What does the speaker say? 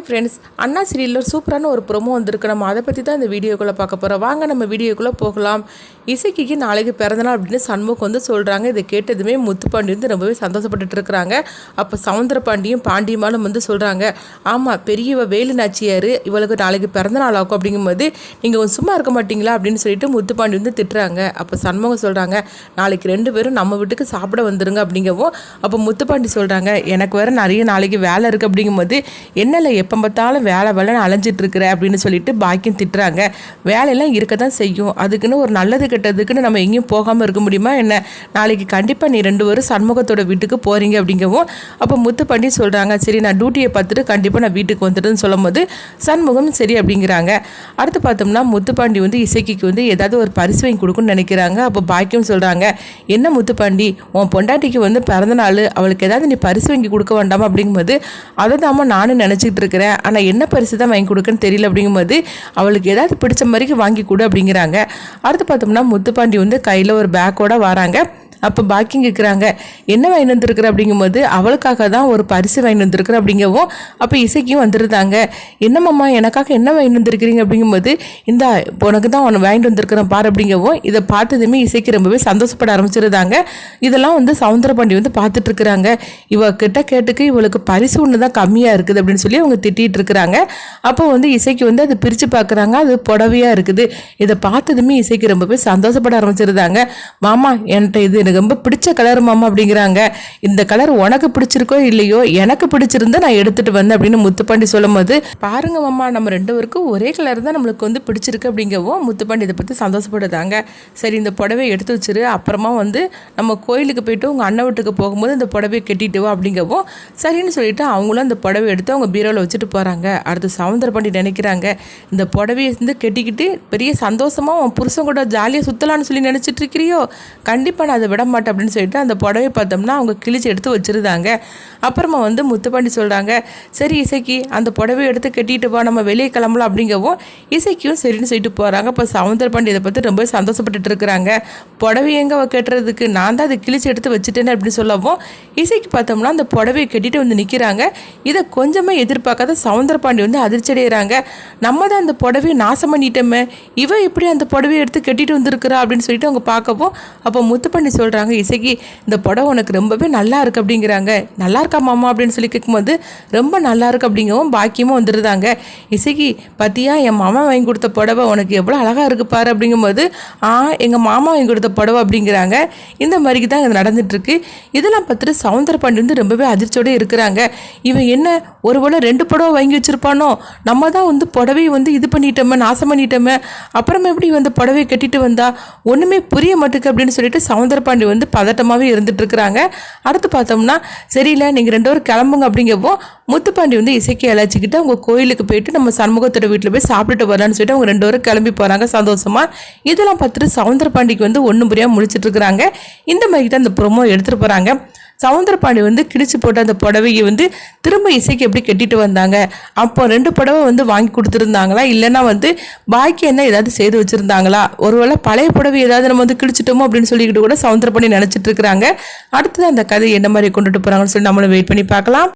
Hi friends அண்ணா சீரியலில் சூப்பரான ஒரு ப்ரொமோ வந்திருக்கு. நம்ம அதை பற்றி தான் இந்த வீடியோக்குள்ளே பார்க்க போகிறோம் வாங்க நம்ம வீடியோக்குள்ளே போகலாம். இசைக்கு நாளைக்கு பிறந்தநாள் அப்படின்னு சண்முகம் வந்து சொல்கிறாங்க இதை கேட்டதுமே முத்துப்பாண்டி வந்து ரொம்பவே சந்தோஷப்பட்டுட்டு இருக்கிறாங்க. அப்போ சவுந்தர பாண்டியும் பாண்டியமாலும் வந்து சொல்கிறாங்க ஆமாம் பெரியவ வேலு நாச்சியார் இவளுக்கு நாளைக்கு பிறந்தநாள் ஆகும். அப்படிங்கும்போது நீங்கள் சும்மா இருக்க மாட்டீங்களா? அப்படின்னு சொல்லிட்டு முத்துப்பாண்டி வந்து திட்டுறாங்க. அப்போ சண்முகம் சொல்கிறாங்க நாளைக்கு ரெண்டு பேரும் நம்ம வீட்டுக்கு சாப்பிட வந்துருங்க அப்படிங்கவும் அப்போ முத்துப்பாண்டி சொல்கிறாங்க எனக்கு வேறு நிறைய நாளைக்கு வேலை இருக்குது அப்படிங்கும்போது என்னல எப்போ பார்த்தாலும் வேலை வேலைன்னு அலைஞ்சிட்டு இருக்கிற அப்படின்னு சொல்லிட்டு பாக்கியம் திட்டுறாங்க. வேலையெல்லாம் இருக்க தான் செய்யும். அதுக்குன்னு ஒரு நல்லது கெட்டதுக்குன்னு நம்ம எங்கேயும் போகாமல் இருக்க முடியுமா என்ன? நாளைக்கு கண்டிப்பாக நீ ரெண்டு பேரும் சண்முகத்தோட வீட்டுக்கு போகிறீங்க அப்படிங்கவும் அப்போ முத்து பண்ணி சொல்கிறாங்க சரி நான் டியூட்டியை பார்த்துட்டு கண்டிப்பாக நான் வீட்டுக்கு வந்துட்டுன்னு சொல்லும் போது சண்முகம் சரி அப்படிங்கிறாங்க. அடுத்து பார்த்தோம்னா முத்துப்பாண்டி வந்து இசைக்கு வந்து ஏதாவது ஒரு பரிசு வாங்கி கொடுக்குன்னு நினைக்கிறாங்க. அப்போ பாக்கியம் சொல்கிறாங்க என்ன முத்துப்பாண்டி உன் பொண்டாட்டிக்கு வந்து பிறந்த நாள் அவளுக்கு ஏதாவது நீ பரிசு வாங்கி கொடுக்க வேண்டாமா? அப்படிங்கும்போது அதை தாம்மா நானும் நினச்சிக்கிட்டு இருக்கிறேன். ஆனால் என்ன பரிசு தான் வாங்கி கொடுக்குன்னு தெரியல அப்படிங்கும்போது அவளுக்கு ஏதாவது பிடிச்ச மாதிரிக்கு வாங்கி கொடு அப்படிங்கிறாங்க. அடுத்து பார்த்தோம்னா முத்துப்பாண்டி வந்து கையில் ஒரு பேக்கோட வராங்க. அப்போ பாக்கிங் கேட்குறாங்க என்ன வாங்கி வந்திருக்கிற? அப்படிங்கும்போது அவளுக்காக தான் ஒரு பரிசு வாங்கி வந்திருக்கிற அப்படிங்கவும் அப்போ இசைக்கும் வந்துருந்தாங்க. என்னம்மா எனக்காக என்ன வாங்கி வந்திருக்கிறீங்க? அப்படிங்கும்போது இந்த உனக்கு தான் ஒன்று வாங்கிட்டு வந்திருக்கிறேன் பாரு அப்படிங்கவும் இதை பார்த்ததுமே இசைக்கு ரொம்பவே சந்தோஷப்பட ஆரம்பிச்சிருந்தாங்க. இதெல்லாம் வந்து சவுந்தரபாண்டி வந்து பார்த்துட்டு இருக்கிறாங்க இவ கிட்ட கேட்டுக்கு இவளுக்கு பரிசு ஒன்று தான் கம்மியாக இருக்குது அப்படின்னு சொல்லி அவங்க திட்டிகிட்டு இருக்கிறாங்க அப்போ வந்து இசைக்கு வந்து அதை பிரித்து பார்க்குறாங்க அது புடவையாக இருக்குது. இதை பார்த்ததுமே இசைக்கு ரொம்பவே சந்தோஷப்பட ஆரம்பிச்சிருந்தாங்க. மாமா என்கிட்ட இது எனக்கு ரொம்ப பிடிச்ச கலர் மாமா அப்படிங்கிறாங்க. இந்த கலர் உனக்கு பிடிச்சிருக்கோ இல்லையோ எனக்கு பிடிச்சிருந்தா நான் எடுத்துட்டு வந்தேன் அப்படின்னு முத்துப்பாண்டி சொல்லும் போது பாருங்க மாமா நம்ம ரெண்டு பேருக்கும் ஒரே கலர் தான் நம்மளுக்கு வந்து பிடிச்சிருக்கு அப்படிங்கவும் முத்துப்பாண்டி இதை பற்றி சந்தோஷப்படுதாங்க. சரி இந்த புடவை எடுத்து வச்சிரு. அப்புறமா வந்து நம்ம கோயிலுக்கு போயிட்டு உங்கள் அண்ணன் வீட்டுக்கு போகும்போது இந்த புடவையை கட்டிட்டு வா அப்படிங்கவும் சரின்னு சொல்லிட்டு அவங்களும் அந்த புடவை எடுத்து அவங்க பீரோவில் வச்சுட்டு போகிறாங்க அடுத்து சவுந்தர பாண்டி நினைக்கிறாங்க இந்த புடவையை வந்து கட்டிக்கிட்டு பெரிய சந்தோஷமாக உன் புருஷன் கூட ஜாலியாக சுற்றலான்னு சொல்லி நினச்சிட்டு இருக்கிறியோ? கண்டிப்பாக நான் அதை விட மாட்டேன் அப்படின்னு சொல்லிட்டு அந்த புடவை பார்த்தோம்னா அவங்க கிழிச்சு எடுத்து வச்சுருந்தாங்க. அப்புறமா வந்து முத்துப்பாண்டி சொல்கிறாங்க சரி இசைக்கு அந்த புடவை எடுத்து கட்டிட்டு வா நம்ம வெளியே கிளம்பலாம் அப்படிங்கவும் இசைக்கும் சரின்னு சொல்லிட்டு போகிறாங்க இப்போ சவுந்தர பாண்டி இதை பற்றி ரொம்ப சந்தோஷப்பட்டுட்டு இருக்கிறாங்க. புடவை எங்கே கட்டுறதுக்கு? நான் தான் அதை கிழிச்சு எடுத்து வச்சுட்டேன்னு அப்படின்னு சொல்லவும் இசைக்கு பார்த்தோம்னா அந்த புடவையை கட்டிட்டு வந்து நிற்கிறாங்க இதை கொஞ்சமாக எதிர்பார்க்காத சவுந்தர பாண்டி வந்து அதிர்ச்சி அடைகிறாங்க நம்ம தான் அந்த புடவையை நாசம் பண்ணிட்டோமே இவன் எப்படி அந்த புடவையை எடுத்து கட்டிட்டு வந்திருக்கிறா அப்படின்னு சொல்லிட்டு அவங்க பார்க்கவும் அப்போ முத்துப்பாண்டி சொல்கிறாங்க இசைக்கு இந்த படம் உனக்கு ரொம்பவே நல்லா இருக்குது அப்படிங்கிறாங்க. நல்லா இருக்கா மாமா அப்படின்னு சொல்லி கேட்கும்போது ரொம்ப நல்லா இருக்கு அப்படிங்கவும் பாக்கியமும் வந்துருந்தாங்க இசைக்கு பார்த்தியா என் மாமா வாங்கி கொடுத்த புடவை உனக்கு எவ்வளோ அழகாக இருக்கு பாரு அப்படிங்கும்போது ஆ எங்கள் மாமா வாங்கி கொடுத்த புடவை அப்படிங்கிறாங்க. இந்த மாதிரிக்கு தான் இது நடந்துட்டுருக்கு. இதெல்லாம் பார்த்துட்டு சவுந்தர பாண்டி வந்து ரொம்பவே அதிர்ச்சியோடு இருக்கிறாங்க. இவன் என்ன ஒருவேளை ரெண்டு புடவை வாங்கி வச்சிருப்பானோ? நம்ம தான் வந்து புடவையை வந்து இது பண்ணிட்டோமே நாசம் பண்ணிட்டோமே. அப்புறமா எப்படி வந்து புடவையை கட்டிட்டு வந்தா? ஒன்றுமே புரிய மாட்டுக்கு அப்படின்னு சொல்லிட்டு சவுந்தர பாண்டி வந்து பதட்டமாகவே இருந்துட்டு இருக்கிறாங்க. அடுத்து பார்த்தோம்னா சரியில்லை நீங்கள் ரெண்டு பேரும் கிளம்புங்க அப்படிங்கப்போ முத்துப்பாண்டி வந்து இசைக்கு அழைச்சிக்கிட்டு அவங்க கோயிலுக்கு போயிட்டு நம்ம சண்முகத்தோட வீட்டில் போய் சாப்பிட்டுட்டு வரலான்னு சொல்லிட்டு அவங்க ரெண்டு பேரும் கிளம்பி போகிறாங்க சந்தோஷமாக இதெல்லாம் பார்த்துட்டு சவுந்தர பாண்டிக்கு வந்து ஒன்றும் புரியாக முடிச்சிட்டு இருக்கிறாங்க. இந்த மாதிரி தான் இந்த ப்ரொமோ எடுத்துகிட்டு போகிறாங்க சவுந்தரபாண்டி வந்து கிழிச்சு போட்ட அந்த புடவையை வந்து திரும்ப இசைக்கு எப்படி கட்டிட்டு வந்தாங்க? அப்போ ரெண்டு புடவை வந்து வாங்கி கொடுத்துருந்தாங்களா? இல்லைன்னா வந்து பாக்கி என்ன ஏதாவது செய்து வச்சுருந்தாங்களா? ஒருவேளை பழைய புடவை ஏதாவது நம்ம வந்து கிழிச்சிட்டோமோ அப்படின்னு சொல்லிக்கிட்டு கூட சவுந்தரபாண்டி நினச்சிட்டு இருக்கிறாங்க. அடுத்தது அந்த கதை என்ன மாதிரி கொண்டுட்டு போகிறாங்கன்னு சொல்லி நம்மளும் வெயிட் பண்ணி பார்க்கலாம்.